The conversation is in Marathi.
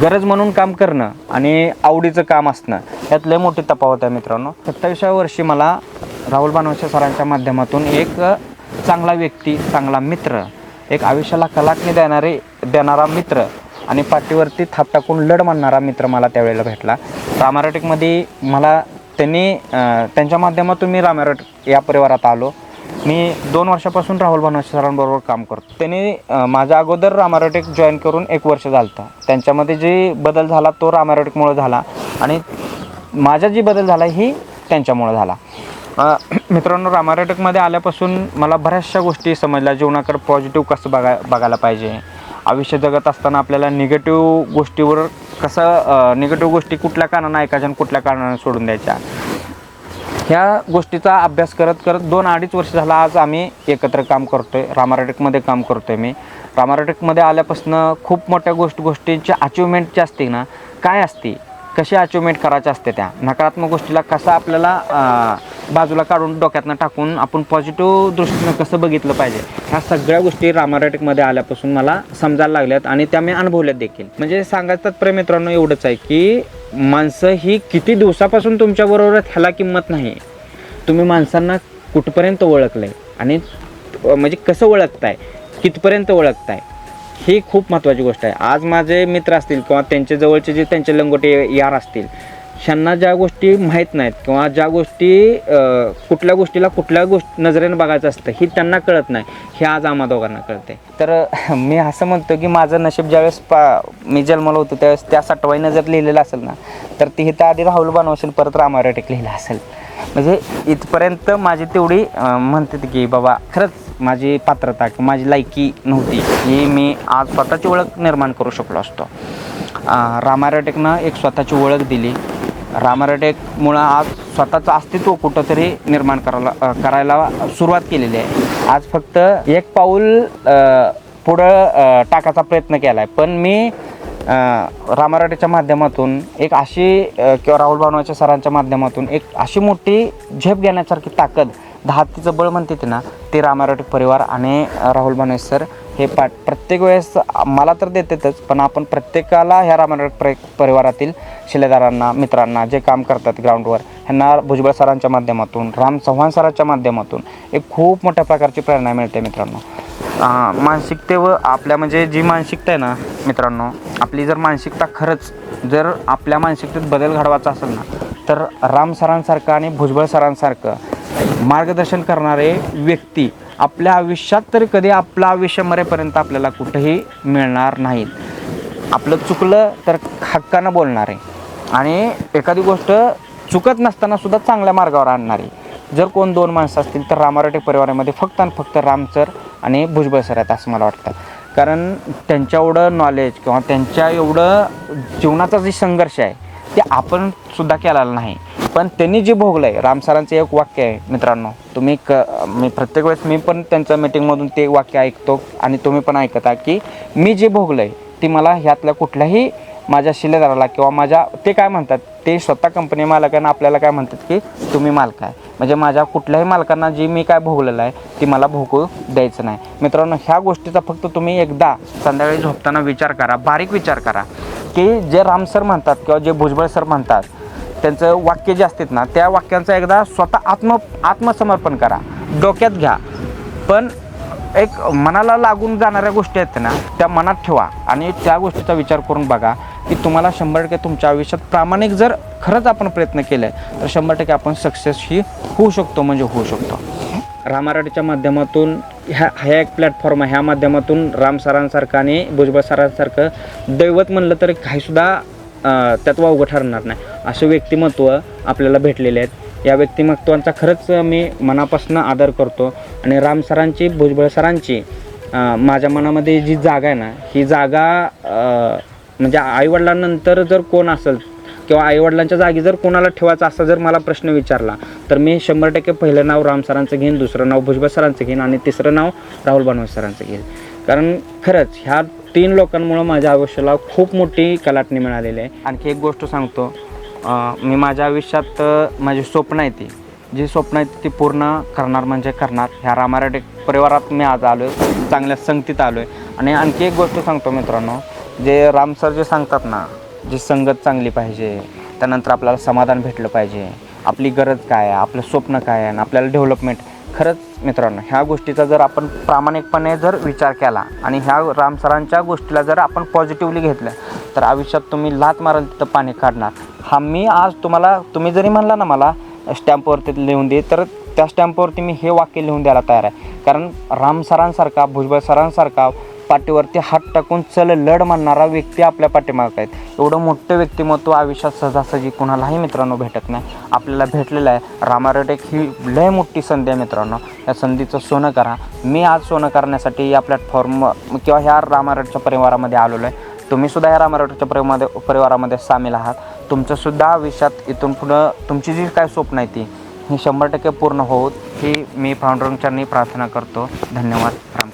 गरज म्हणून काम करणं आणि आवडीचं काम असणं यात लय मोठी तफावत आहे मित्रांनो. सत्तावीसव्या वर्षी मला राहुल बानवशे सरांच्या माध्यमातून एक चांगला व्यक्ती चांगला मित्र एक आयुष्याला कलाटणी देणारे देणारा मित्र आणि पाठीवरती थाप टाकून लढ मानणारा मित्र मला त्यावेळेला भेटला. रामारोटिकमध्ये मला त्यांनी त्यांच्या माध्यमातून मी रामारोटिक या परिवारात आलो. मी दोन वर्षापासून राहुल बनवशे सरांबरोबर काम करतो. त्यांनी माझ्या अगोदर रामारोटेक जॉईन करून एक वर्ष झालं त्यांच्यामध्ये जे बदल झाला तो रामारोटेकमुळे झाला आणि माझा जी बदल झाला ही त्यांच्यामुळं झाला. मित्रांनो रामारोटेकमध्ये आल्यापासून मला बऱ्याचशा गोष्टी समजल्या. जीवनाकडे पॉझिटिव्ह कसं बघा बघायला पाहिजे? आयुष्य जगत असताना आपल्याला निगेटिव्ह गोष्टीवर कसं निगेटिव्ह गोष्टी कुठल्या कारणानं ऐकायच्या आणि कुठल्या कारणानं सोडून द्यायच्या? ह्या गोष्टीचा अभ्यास करत करत दोन अडीच वर्ष झाला आज आम्ही एकत्र काम करतोय. रामाराटेकमध्ये काम करतोय मी. रामाराटेकमध्ये आल्यापासून खूप मोठ्या गोष्ट गोष्टींची अचिव्हमेंट जी असते ना काय असते? कशी अचिव्हमेंट करायच्या असते त्या? नकारात्मक गोष्टीला कसं आपल्याला बाजूला काढून डोक्यातनं टाकून आपण पॉझिटिव्ह दृष्टीनं कसं बघितलं पाहिजे? ह्या सगळ्या गोष्टी रामारेटिकमध्ये आल्यापासून मला समजायला लागल्यात आणि त्या मी अनुभवल्यात देखील. म्हणजे सांगायचं तर मित्रांनो एवढंच आहे की माणसं ही किती दिवसापासून तुमच्याबरोबर ह्याला किंमत नाही. तुम्ही माणसांना कुठपर्यंत ओळखलं आहे आणि म्हणजे कसं ओळखताय? कितपर्यंत ओळखताय? ही खूप महत्त्वाची गोष्ट आहे. आज माझे मित्र असतील किंवा त्यांच्या जवळचे जे त्यांचे लंगोटे यार असतील ह्यांना ज्या गोष्टी माहीत नाहीत किंवा ज्या गोष्टी कुठल्या गोष्टीला कुठल्या गोष्ट नजरेनं बघायचं असतं ही त्यांना कळत नाही. हे आज आम्हा दोघांना कळते तर मी असं म्हणतो की माझं नशीब ज्यावेळेस पा मी जन्मलो होतो त्यावेळेस त्या साठवाईनं जर लिहिलेलं असेल ना तर ती इथं आधी राहुल बनवशील परत रामाराटेक लिहिलं असेल. म्हणजे इथपर्यंत माझी तेवढी म्हणतात की बाबा खरंच माझी पात्रता किंवा माझी लायकी नव्हती ही मी आज स्वतःची ओळख निर्माण करू शकलो असतो. अं, एक स्वतःची ओळख दिली. रामारोटेकमुळं आज स्वतःचं अस्तित्व कुठंतरी निर्माण करायला करायला सुरुवात केलेली आहे. आज फक्त एक पाऊल पुढं टाकायचा प्रयत्न केला आहे पण मी रामाराटेच्या माध्यमातून एक अशी किंवा राहुल भावनाच्या सरांच्या माध्यमातून एक अशी मोठी झेप घेण्यासारखी ताकद दहा बळ म्हणते ते ना ते रामाराटे परिवार आणि राहुल भावने सर हे पाठ प्रत्येक वेळेस मला तर देतातच पण आपण प्रत्येकाला ह्या रामाराट प्र परिवारातील शिलेदारांना मित्रांना जे काम करतात ग्राउंडवर ह्यांना भुजबळ सरांच्या माध्यमातून राम चव्हाण सरांच्या माध्यमातून एक खूप मोठ्या प्रकारची प्रेरणा मिळते मित्रांनो. मानसिकतेवर आपल्या म्हणजे जी मानसिकता आहे ना मित्रांनो आपली जर मानसिकता खरंच जर आपल्या मानसिकतेत बदल घडवायचा असेल ना तर राम सरांसारखं आणि भुजबळ सरांसारखं मार्गदर्शन करणारे व्यक्ती आपल्या आयुष्यात तरी कधी आपलं आयुष्य मरेपर्यंत आपल्याला कुठेही मिळणार नाहीत. आपलं चुकलं तर हक्कानं बोलणार. आहे आणि एखादी गोष्ट चुकत नसताना सुद्धा चांगल्या मार्गावर आणणारी. जर कोण दोन माणसं असतील तर रामाराटे परिवारामध्ये फक्त आणि फक्त राम सर आणि भुजबळ सर आहेत असं मला वाटतं. कारण त्यांच्या एवढं नॉलेज किंवा त्यांच्या एवढं जीवनाचा जे संघर्ष आहे ते आपण सुद्धा केलेला नाही. पण त्यांनी जे भोगलं आहे राम सरांचं एक वाक्य आहे मित्रांनो. तुम्ही क मी प्रत्येक वेळेस मी पण त्यांच्या मीटिंगमधून ते वाक्य ऐकतो आणि तुम्ही पण ऐकता की मी जे भोगलं आहे ती मला ह्यातल्या कुठल्याही माझ्या शिलेदाराला किंवा माझ्या ते काय म्हणतात ते स्वतः कंपनी मालकांना आपल्याला काय म्हणतात की तुम्ही मालक आहे. म्हणजे माझ्या कुठल्याही मालकांना जी मी काय भोगलेलं आहे ती मला भोगू द्यायचं नाही. मित्रांनो ह्या गोष्टीचा फक्त तुम्ही एकदा संध्याकाळी झोपताना विचार करा बारीक विचार करा की जे राम सर म्हणतात किंवा जे भुजबळ सर म्हणतात त्यांचं वाक्य जे असतात ना त्या वाक्यांचं एकदा स्वतः आत्म आत्मसमर्पण करा. डोक्यात घ्या. पण एक मनाला लागून जाणाऱ्या गोष्टी आहेत ना त्या मनात ठेवा आणि त्या गोष्टीचा विचार करून बघा की तुम्हाला शंभर टक्के तुमच्या आयुष्यात प्रामाणिक जर खरंच आपण प्रयत्न केले तर शंभर टक्के आपण सक्सेस ही होऊ शकतो म्हणजे होऊ शकतो. रामाराडीच्या माध्यमातून ह्या ह्या एक प्लॅटफॉर्म आहे. ह्या माध्यमातून राम सरांसारखं आणि भुजबळ सरांसारखं दैवत म्हणलं तर काहीसुद्धा त्यात वावगं ठरणार नाही. असे व्यक्तिमत्व आपल्याला भेटलेले आहेत. या व्यक्तिमत्वांचा खरंच मी मनापासून आदर करतो. आणि राम सरांची भुजबळ सरांची माझ्या मनामध्ये जी जागा आहे ना ही जागा म्हणजे आईवडिलांनंतर जर कोण असेल किंवा आईवडिलांच्या जागी जर कोणाला ठेवायचा असा जर मला प्रश्न विचारला तर मी शंभर टक्के पहिलं नाव राम सरांचं घेईन दुसरं नाव भुजबळ सरांचं घेईन आणि तिसरं नाव राहुल बनवस सरांचं घेईन. कारण खरंच ह्या तीन लोकांमुळं माझ्या आयुष्याला खूप मोठी कलाटणी मिळालेली आहे. आणखी एक गोष्ट सांगतो मी माझ्या आयुष्यात माझी स्वप्न आहे ती. जी स्वप्न आहेत ती पूर्ण करणार म्हणजे करणार. ह्या रामाराटे परिवारात मी आज आलो आहे चांगल्या संगतीत आलो आहे आणि आणखी एक गोष्ट सांगतो मित्रांनो जे राम सर जे सांगतात ना जी संगत चांगली पाहिजे त्यानंतर आपल्याला समाधान भेटलं पाहिजे. आपली गरज काय आहे आपलं स्वप्न काय आहे आणि आपल्याला डेव्हलपमेंट खरंच मित्रांनो ह्या गोष्टीचा जर आपण प्रामाणिकपणे जर विचार केला आणि ह्या राम सरांच्या गोष्टीला जर आपण पॉझिटिव्हली घेतलं तर आयुष्यात तुम्ही लात माराल तिथं पाणी काढणार. हा मी आज तुम्हाला तुम्ही जरी म्हणला ना मला स्टॅम्पवरती लिहून दे तर त्या स्टॅम्पवरती मी हे वाक्य लिहून द्यायला तयार आहे. कारण राम सरांसारखा भुजबळ सरांसारखा पाठीवरती हात टाकून चल लढ म्हणणारा व्यक्ती आपल्या पाठीमागत आहेत. एवढं मोठं व्यक्तिमत्व आयुष्यात सहजासहजी कुणालाही मित्रांनो भेटत नाही. आपल्याला भेटलेलं आहे. रामारटेक ही लय मोठी संधी आहे मित्रांनो. या संधीचं सोनं करा. मी आज सोनं करण्यासाठी या प्लॅटफॉर्म किंवा ह्या रामारटच्या परिवारामध्ये आलेलो आहे. तुम्ही सुद्धा या रामारोटच्या परिवारामध्ये परिवारामध्ये सामील आहात. तुमचंसुद्धा आयुष्यात इथून पुढं तुमची जी काय स्वप्न आहे ती ही शंभर टक्के पूर्ण होत ही मी फाउंडरच्या प्रार्थना करतो. धन्यवाद. राम